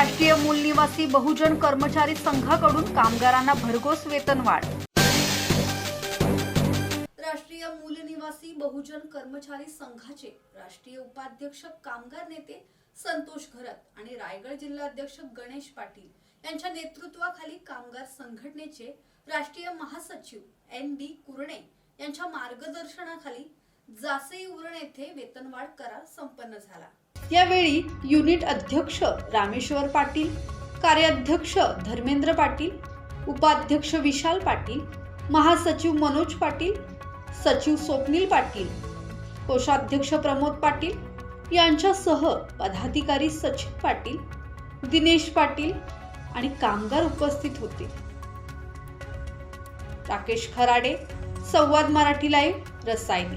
राष्ट्रीय मूलनिवासी बहुजन कर्मचारी संघाकडून कामगारांना भरघोस वेतनवाढ. राष्ट्रीय मूलनिवासी बहुजन कर्मचारी संघाचे राष्ट्रीय उपाध्यक्ष कामगार नेते संतोष घरत आणि रायगड जिल्हाध्यक्ष गणेश पाटील यांच्या नेतृत्वाखाली कामगार संघटनेचे राष्ट्रीय महासचिव एन डी कुरणे यांच्या मार्गदर्शनाखाली जासई उरण येथे वेतनवाढ करार संपन्न झाला. यावेळी युनिट अध्यक्ष रामेश्वर पाटील कार्याध्यक्ष धर्मेंद्र पाटील उपाध्यक्ष विशाल पाटील महासचिव मनोज पाटील सचिव स्वप्नील पाटील कोषाध्यक्ष प्रमोद पाटील यांच्यासह पदाधिकारी सचिन पाटील दिनेश पाटील आणि कामगार उपस्थित होते. राकेश खराडे संवाद मराठी लाईव्ह रसायनी.